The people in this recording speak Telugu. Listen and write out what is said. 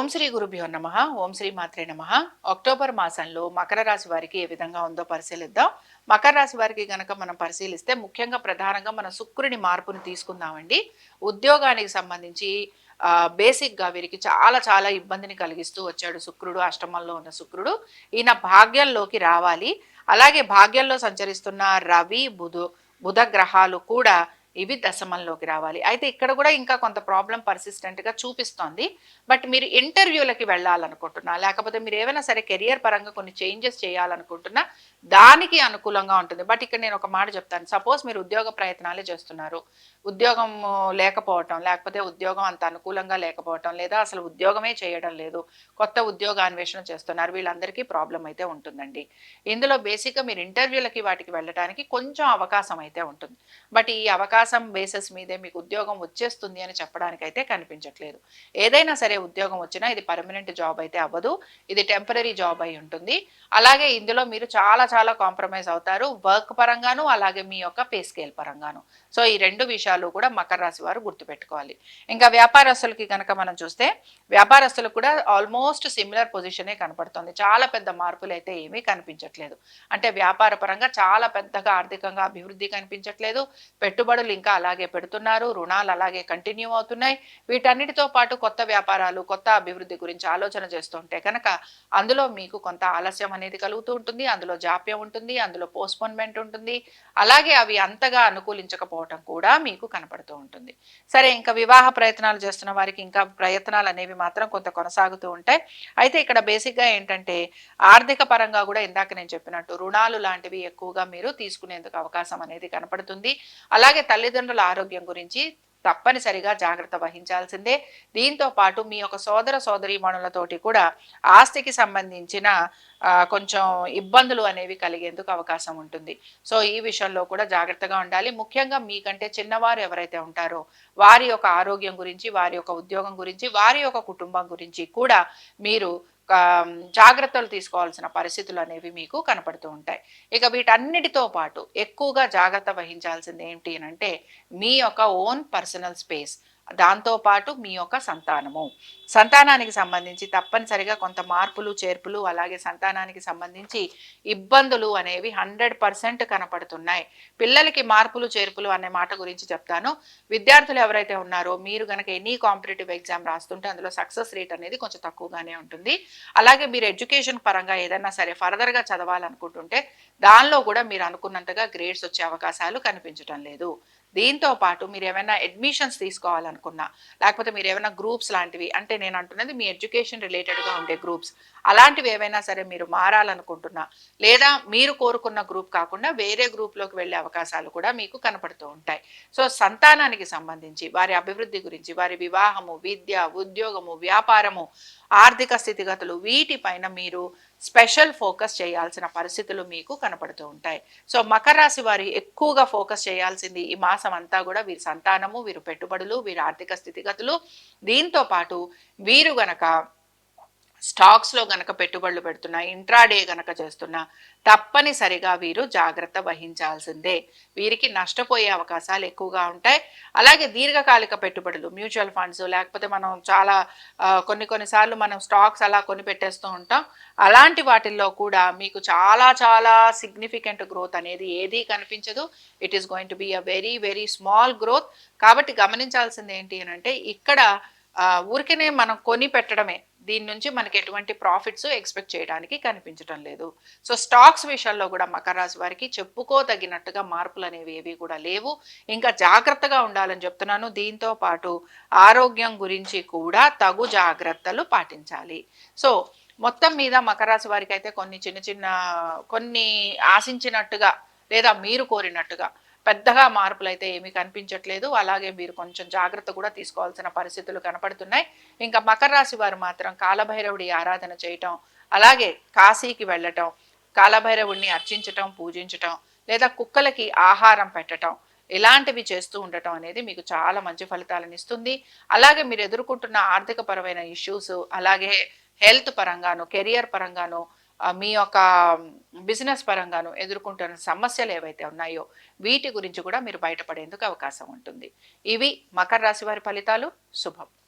ఓం శ్రీ గురుభ్యో నమ ఓం శ్రీ మాత్రే నమ. అక్టోబర్ మాసంలో మకర రాశి వారికి ఏ విధంగా ఉందో పరిశీలిద్దాం. మకర రాశి వారికి గనక మనం పరిశీలిస్తే ముఖ్యంగా ప్రధానంగా మన శుక్రుని మార్పుని తీసుకుందామండి. ఉద్యోగానికి సంబంధించి బేసిక్గా వీరికి చాలా చాలా ఇబ్బందిని కలిగిస్తూ వచ్చాడు శుక్రుడు అష్టమంలో ఉన్న శుక్రుడు. ఈయన భాగ్యంలోకి రావాలి. అలాగే భాగ్యంలో సంచరిస్తున్న రవి బుధు బుధ గ్రహాలు కూడా ఇవి దశమంలోకి రావాలి. అయితే ఇక్కడ కూడా ఇంకా కొంత ప్రాబ్లం పర్సిస్టెంట్గా చూపిస్తోంది. బట్ మీరు ఇంటర్వ్యూలకి వెళ్ళాలనుకుంటున్నా లేకపోతే మీరు ఏమైనా సరే కెరియర్ పరంగా కొన్ని చేంజెస్ చేయాలనుకుంటున్నా దానికి అనుకూలంగా ఉంటుంది. బట్ ఇక్కడ నేను ఒక మాట చెప్తాను. సపోజ్ మీరు ఉద్యోగ ప్రయత్నాలే చేస్తున్నారు. ఉద్యోగం లేకపోవటం లేకపోతే ఉద్యోగం అంత అనుకూలంగా లేకపోవటం లేదా అసలు ఉద్యోగమే చేయడం లేదు కొత్త ఉద్యోగ అన్వేషణ చేస్తున్నారు వీళ్ళందరికీ ప్రాబ్లం అయితే ఉంటుందండి. ఇందులో బేసిక్గా మీరు ఇంటర్వ్యూలకి వాటికి వెళ్ళడానికి కొంచెం అవకాశం అయితే ఉంటుంది. బట్ ఈ అవకాశం బేసిస్ మీదే మీకు ఉద్యోగం వచ్చేస్తుంది అని చెప్పడానికి అయితే కనిపించట్లేదు. ఏదైనా సరే ఉద్యోగం వచ్చినా ఇది పర్మనెంట్ జాబ్ అయితే అవ్వదు. ఇది టెంపరీ జాబ్ అయి ఉంటుంది. అలాగే ఇందులో మీరు చాలా చాలా కాంప్రమైజ్ అవుతారు. వర్క్ పరంగాను అలాగే మీ యొక్క పే స్కేల్ పరంగాను. సో ఈ రెండు విషయాలు కూడా మకర రాశి వారు గుర్తుపెట్టుకోవాలి. ఇంకా వ్యాపారస్తులకి కనుక మనం చూస్తే వ్యాపారస్తులకు కూడా ఆల్మోస్ట్ సిమిలర్ పొజిషనే కనపడుతుంది. చాలా పెద్ద మార్పులు అయితే ఏమీ కనిపించట్లేదు. అంటే వ్యాపార పరంగా చాలా పెద్దగా ఆర్థికంగా అభివృద్ధి కనిపించట్లేదు. పెట్టుబడులు ఇంకా అలాగే పెడుతున్నారు. రుణాలు అలాగే కంటిన్యూ అవుతున్నాయి. వీటన్నిటితో పాటు కొత్త వ్యాపారాలు కొత్త అభివృద్ధి గురించి ఆలోచన చేస్తుంటే కనుక అందులో మీకు కొంత ఆలస్యం అనేది కలుగుతూ ఉంటుంది. అందులో జాప్యం ఉంటుంది. అందులో పోస్ట్పోన్మెంట్ ఉంటుంది. అలాగే అవి అంతగా అనుకూలించకపోవటం కూడా మీకు కనపడుతూ ఉంటుంది. సరే ఇంకా వివాహ ప్రయత్నాలు చేస్తున్న వారికి ఇంకా ప్రయత్నాలు అనేవి మాత్రం కొంత కొనసాగుతూ ఉంటాయి. అయితే ఇక్కడ బేసిక్గా ఏంటంటే ఆర్థిక పరంగా కూడా ఇందాక నేను చెప్పినట్టు రుణాలు లాంటివి ఎక్కువగా మీరు తీసుకునేందుకు అవకాశం అనేది కనపడుతుంది. అలాగే తల్లిదండ్రుల ఆరోగ్యం గురించి తప్పనిసరిగా జాగ్రత్త వహించాల్సిందే. దీంతో పాటు మీ యొక్క సోదర సోదరీమణులతోటి కూడా ఆస్తికి సంబంధించిన కొంచెం ఇబ్బందులు అనేవి కలిగేందుకు అవకాశం ఉంటుంది. సో ఈ విషయంలో కూడా జాగ్రత్తగా ఉండాలి. ముఖ్యంగా మీకంటే చిన్నవారు ఎవరైతే ఉంటారో వారి యొక్క ఆరోగ్యం గురించి వారి యొక్క ఉద్యోగం గురించి వారి యొక్క కుటుంబం గురించి కూడా మీరు జాగ్రత్తలు తీసుకోవాల్సిన పరిస్థితులు అనేవి మీకు కనపడుతూ ఉంటాయి. ఇక వీటన్నిటితో పాటు ఎక్కువగా జాగ్రత్త వహించాల్సింది ఏంటి అని అంటే మీ యొక్క ఓన్ పర్సనల్ స్పేస్. దాంతో పాటు మీ యొక్క సంతానము. సంతానానికి సంబంధించి తప్పనిసరిగా కొంత మార్పులు చేర్పులు అలాగే సంతానానికి సంబంధించి ఇబ్బందులు అనేవి హండ్రెడ్ పర్సెంట్ కనపడుతున్నాయి. పిల్లలకి మార్పులు చేర్పులు అనే మాట గురించి చెప్తాను. విద్యార్థులు ఎవరైతే ఉన్నారో మీరు కనుక ఎనీ కాంపిటేటివ్ ఎగ్జామ్ రాస్తుంటే అందులో సక్సెస్ రేట్ అనేది కొంచెం తక్కువగానే ఉంటుంది. అలాగే మీరు ఎడ్యుకేషన్ పరంగా ఏదైనా సరే ఫర్దర్గా చదవాలనుకుంటుంటే దానిలో కూడా మీరు అనుకున్నంతగా గ్రేడ్స్ వచ్చే అవకాశాలు కనిపించడం లేదు. దీంతో పాటు మీరు ఏమైనా అడ్మిషన్స్ తీసుకోవాలనుకున్నా లేకపోతే మీరు ఏమైనా గ్రూప్స్ లాంటివి అంటే నేను అంటున్నది మీ ఎడ్యుకేషన్ రిలేటెడ్గా ఉండే గ్రూప్స్ అలాంటివి ఏవైనా సరే మీరు మారాలనుకుంటున్నా లేదా మీరు కోరుకున్న గ్రూప్ కాకుండా వేరే గ్రూప్లోకి వెళ్ళే అవకాశాలు కూడా మీకు కనపడుతూ ఉంటాయి. సో సంతానానికి సంబంధించి వారి అభివృద్ధి గురించి వారి వివాహము విద్య ఉద్యోగము వ్యాపారము ఆర్థిక స్థితిగతులు వీటిపైన మీరు స్పెషల్ ఫోకస్ చేయాల్సిన పరిస్థితులు మీకు కనపడుతూ ఉంటాయి. సో మకర రాశి వారి ఎక్కువగా ఫోకస్ చేయాల్సింది ఈ మాసం అంతా కూడా వీరి సంతానము వీరు పెట్టుబడులు వీరి ఆర్థిక స్థితిగతులు. దీంతో పాటు వీరు గనక స్టాక్స్లో గనక పెట్టుబడులు పెడుతున్నా ఇంట్రాడే గనక చేస్తున్నా తప్పనిసరిగా వీరు జాగ్రత్త వహించాల్సిందే. వీరికి నష్టపోయే అవకాశాలు ఎక్కువగా ఉంటాయి. అలాగే దీర్ఘకాలిక పెట్టుబడులు మ్యూచువల్ ఫండ్స్ లేకపోతే మనం చాలా కొన్ని కొన్నిసార్లు మనం స్టాక్స్ అలా కొని పెట్టేస్తూ ఉంటాం. అలాంటి వాటిల్లో కూడా మీకు చాలా చాలా సిగ్నిఫికెంట్ గ్రోత్ అనేది ఏదీ కనిపించదు. It is going to be a very very small growth కాబట్టి గమనించాల్సింది ఏంటి అని అంటే ఇక్కడ ఊరికనే మనం కొని పెట్టడమే. దీని నుంచి మనకి ఎటువంటి ప్రాఫిట్స్ ఎక్స్పెక్ట్ చేయడానికి కనిపించడం లేదు. సో స్టాక్స్ విషయాల్లో కూడా మకర రాశి వారికి చెప్పుకోదగినట్టుగా మార్పులు అనేవి ఏవి కూడా లేవు. ఇంకా జాగ్రత్తగా ఉండాలని చెప్తున్నాను. దీంతో పాటు ఆరోగ్యం గురించి కూడా తగు జాగ్రత్తలు పాటించాలి. సో మొత్తం మీద మకర రాశి వారికి అయితే కొన్ని చిన్న చిన్న కొన్ని ఆశించినట్టుగా లేదా మీరు కోరినట్టుగా పెద్దగా మార్పులు అయితే ఏమీ కనిపించట్లేదు. అలాగే మీరు కొంచెం జాగ్రత్త కూడా తీసుకోవాల్సిన పరిస్థితులు కనపడుతున్నాయి. ఇంకా మకర రాశి వారు మాత్రం కాలభైరవుడి ఆరాధన చేయటం అలాగే కాశీకి వెళ్ళటం కాలభైరవుడిని అర్చించటం పూజించటం లేదా కుక్కలకి ఆహారం పెట్టటం ఇలాంటివి చేస్తూ ఉండటం అనేది మీకు చాలా మంచి ఫలితాలను ఇస్తుంది. అలాగే మీరు ఎదుర్కొంటున్న ఆర్థిక పరమైన ఇష్యూస్ అలాగే హెల్త్ పరంగాను కెరియర్ పరంగాను మీ యొక్క బిజినెస్ పరంగాను ఎదుర్కొంటున్న సమస్యలు ఏవైతే ఉన్నాయో వీటి గురించి కూడా మీరు బయటపడేందుకు అవకాశం ఉంటుంది. ఇవి మకర రాశి వారి ఫలితాలు. శుభం.